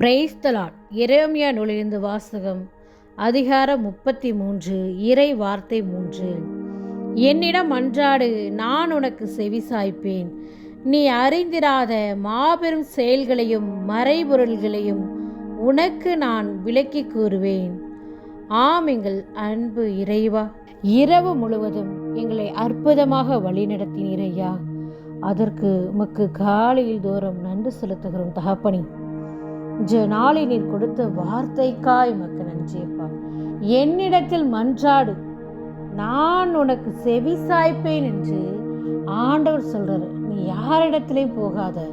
Praise the Lord இறைமையா நுழைந்து வாசகம் அதிகாரம் முப்பத்தி மூன்று இறை வார்த்தை மூன்று. என்னிடம் அன்றாடு நான் உனக்கு செவி சாய்ப்பேன். நீ அறிந்திராத மாபெரும் செயல்களையும் மறைபொருள்களையும் உனக்கு நான் விளக்கி கூறுவேன். ஆம் எங்கள் அன்பு இறைவா இரவு முழுவதும் எங்களை அற்புதமாக வழிநடத்தினீரையா அதற்கு உமக்கு காலையில் தோறும் நன்றி செலுத்துகிறோம் தகப்பனி. ஜனாலி நீர் கொடுத்த வார்த்தைக்காய் உமக்கு நன்றியப்பா என்னிடத்தில் மன்றாடு. நான் உனக்கு செவி சாய்ப்பேன் என்று ஆண்டவர் சொல்றாரு. நீ யாரிடத்திலையும் போகாத.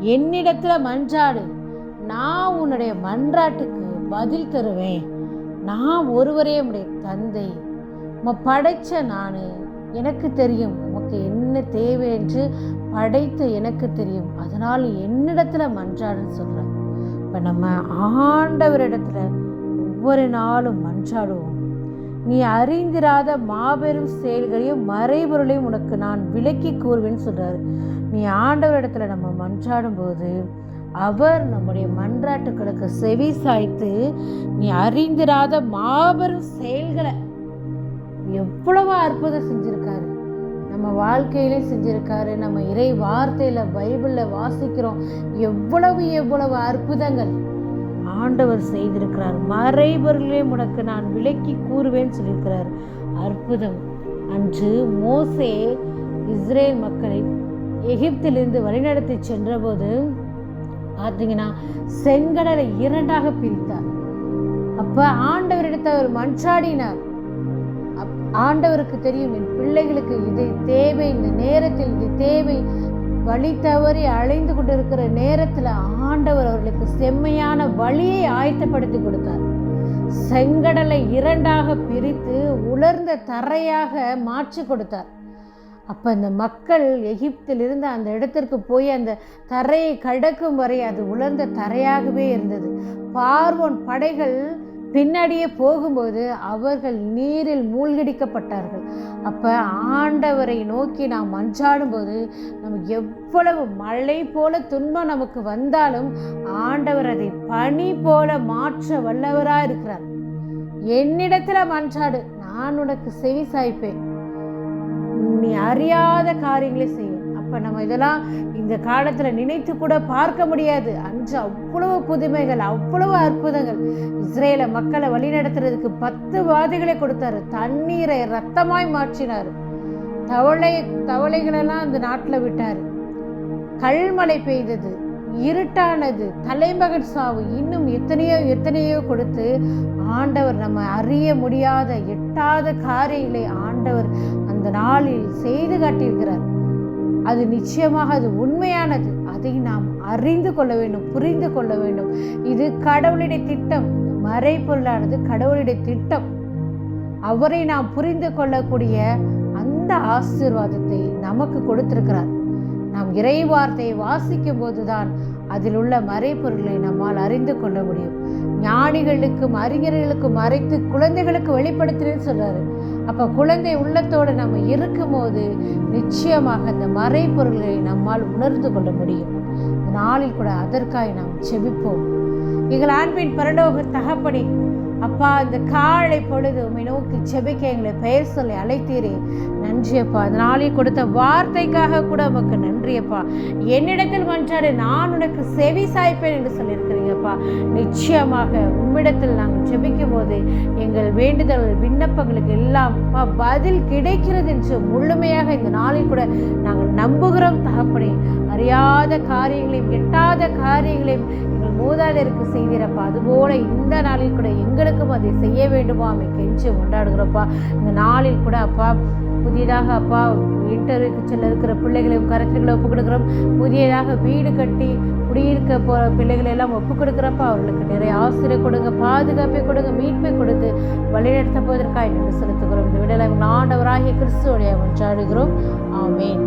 என்னிடத்துல மன்றாடு. நான் உன்னுடைய மன்றாட்டுக்கு பதில் தருவேன். நான் ஒருவரே உடைய தந்தை. உம்மை படைச்ச நான் எனக்கு தெரியும். உமக்கு என்ன தேவை என்று படைத்த எனக்கு தெரியும். அதனால் என்னிடத்துல மன்றாடுன்னு சொல்கிறேன் இப்போ நம்ம ஆண்டவரிடத்துல ஒவ்வொரு நாளும் மன்றாடுவோம். நீ அறிந்திராத மாபெரும் செயல்களையும் மறைபொருளையும் உனக்கு நான் விளக்கி கூறுவேன்னு சொல்கிறார் நீ ஆண்டவரிடத்துல நம்ம மன்றாடும் போது அவர் நம்முடைய மன்றாட்டுகளுக்கு செவி சாய்த்து நீ அறிந்திராத மாபெரும் செயல்களை எவ்வளவு அற்புதம் செஞ்சிருக்காரு. வாழ்க்கையிலே செஞ்சிருக்காரு. நம்ம இறை வார்த்தையில பைபிள்ல வாசிக்கிறோம். எவ்வளவு எவ்வளவு அற்புதங்கள் ஆண்டவர் செய்திருக்கிறார். மறைபொருளே உனக்கு நான் விலக்கி கூறுவேன்னு சொல்லியிருக்கிறார். அற்புதம். அன்று மோசே இஸ்ரேல் மக்களை எகிப்திலிருந்து வழிநடத்தி சென்றபோது பார்த்தீங்கன்னா செங்கடலை இரண்டாக பிரித்தார். அப்போ ஆண்டவரிடத்தை அவர் மன்றாடினார் ஆண்டவருக்கு தெரியும் என் பிள்ளைகளுக்கு இது தேவை இந்த நேரத்தில் இது தேவை. வழி தவறி அலைந்து கொண்டிருக்கிற நேரத்தில் ஆண்டவர் அவர்களுக்கு செம்மையான வழியை ஆயத்தப்படுத்தி கொடுத்தார். செங்கடலை இரண்டாக பிரித்து உலர்ந்த தரையாக மாற்றி கொடுத்தார். அப்போ அந்த மக்கள் எகிப்திலிருந்து அந்த இடத்திற்கு போய் அந்த தரையை கடக்கும் வரை அது உலர்ந்த தரையாகவே இருந்தது. பார்வோன் படைகள் பின்னாடியே போகும்போது அவர்கள் நீரில் மூழ்கடிக்கப்பட்டார்கள். அப்போ ஆண்டவரை நோக்கி நாம் மஞ்சாடும்போது நம்ம எவ்வளவு மழை போல துன்பம் நமக்கு வந்தாலும் ஆண்டவர் அதை பனி போல மாற்ற வல்லவராக இருக்கிறார். என்னிடத்தில் மன்றாடு நான் உனக்கு செவி சாய்ப்பேன். நீ அறியாத காரியங்களை செய்வேன். இப்போ நம்ம இதெல்லாம் இந்த காலத்தில் நினைத்து கூட பார்க்க முடியாது. அன்று அவ்வளவு புதுமைகள் அவ்வளவு அற்புதங்கள். இஸ்ரேல மக்களை வழிநடத்துறதுக்கு பத்து வாதிகளை கொடுத்தாரு. தண்ணீரை ரத்தமாய் மாற்றினார். தவளை தவளைகளெல்லாம் அந்த நாட்டில் விட்டார். கல்மழை பெய்தது இருட்டானது தலைமகன் சாவு இன்னும் எத்தனையோ எத்தனையோ கொடுத்து ஆண்டவர் நம்ம அறிய முடியாத எட்டாத காரியங்களை ஆண்டவர் அந்த நாளில் செய்து காட்டியிருக்கிறார். அது நிச்சயமாக அது உண்மையானது. அதை நாம் அறிந்து கொள்ள வேண்டும் புரிந்து கொள்ள வேண்டும். இது கடவுளுடைய திட்டம் மறைப்பொருளானது கடவுளுடைய திட்டம். அவரை நாம் புரிந்து கொள்ளக்கூடிய அந்த ஆசீர்வாதத்தை நமக்கு கொடுத்திருக்கிறார். நாம் இறை வார்த்தையை வாசிக்கும் போதுதான் அதில் உள்ள மறைப்பொருளை நம்மால் அறிந்து கொள்ள முடியும். ஞானிகளுக்கும் அறிஞர்களுக்கும் மறைத்து குழந்தைகளுக்கு வெளிப்படுத்துறேன்னு சொல்கிறாரு அப்போ குழந்தை உள்ளத்தோடு நம்ம இருக்கும்போது நிச்சயமாக அந்த மறைப்பொருள்களை நம்மால் உணர்ந்து கொள்ள முடியும். நாளில் கூட அதற்காக நாம் செபிப்போம். எங்கள் ஆண்பின் பரலோக தகப்படி அப்பா இந்த காலை பொழுது உண்மை நோக்கி செபிக்க எங்களை பெயர் சொல்லி அழைத்தீரே. நன்றியப்பா. அந்த நாளில் கொடுத்த வார்த்தைக்காக கூட உமக்கு நன்றியப்பா. என்னிடத்தில் மன்றாடு நான் உனக்கு செவி சாய்ப்பேன் என்று சொல்லியிருக்கிறீங்கப்பா. நிச்சயமாக உம்மிடத்தில் நாங்கள் ஜெபிக்கும் போது எங்கள் வேண்டுதல் விண்ணப்பங்களுக்கு எல்லாம் அப்பா, பதில் கிடைக்கிறது என்று முழுமையாக இந்த நாளில் கூட நாங்கள் நம்புகிறோம் தகப்பனே. அறியாத காரியங்களையும் எட்டாத காரியங்களையும் எங்கள் மூதாதையருக்கு செய்தீரப்பா அதுபோல இந்த நாளில் கூட எங்களுக்கும் அதை செய்ய வேண்டுமா? அமை கெஞ்சி கொண்டாடுகிறோப்பா. இந்த நாளில் கூட அப்பா புதியதாக அப்பா இன்டர்வியூக்கு செல்ல இருக்கிற பிள்ளைகளையும் கரெக்டுகளை ஒப்புக் கொடுக்குறோம் புதியதாக வீடு கட்டி குடியிருக்க போகிற பிள்ளைகளை எல்லாம் ஒப்புக் கொடுக்குறப்ப அவர்களுக்கு நிறைய ஆசிரியர் கொடுங்க பாதுகாப்பை கொடுங்க மீட்பை கொடுத்து வழிநடத்த போவதற்காக நன்றி செலுத்துகிறோம் இந்த விடலை ஆண்டவராகிய கிறிஸ்துவோடைய ஒன்றாடுகிறோம் ஆமேன்.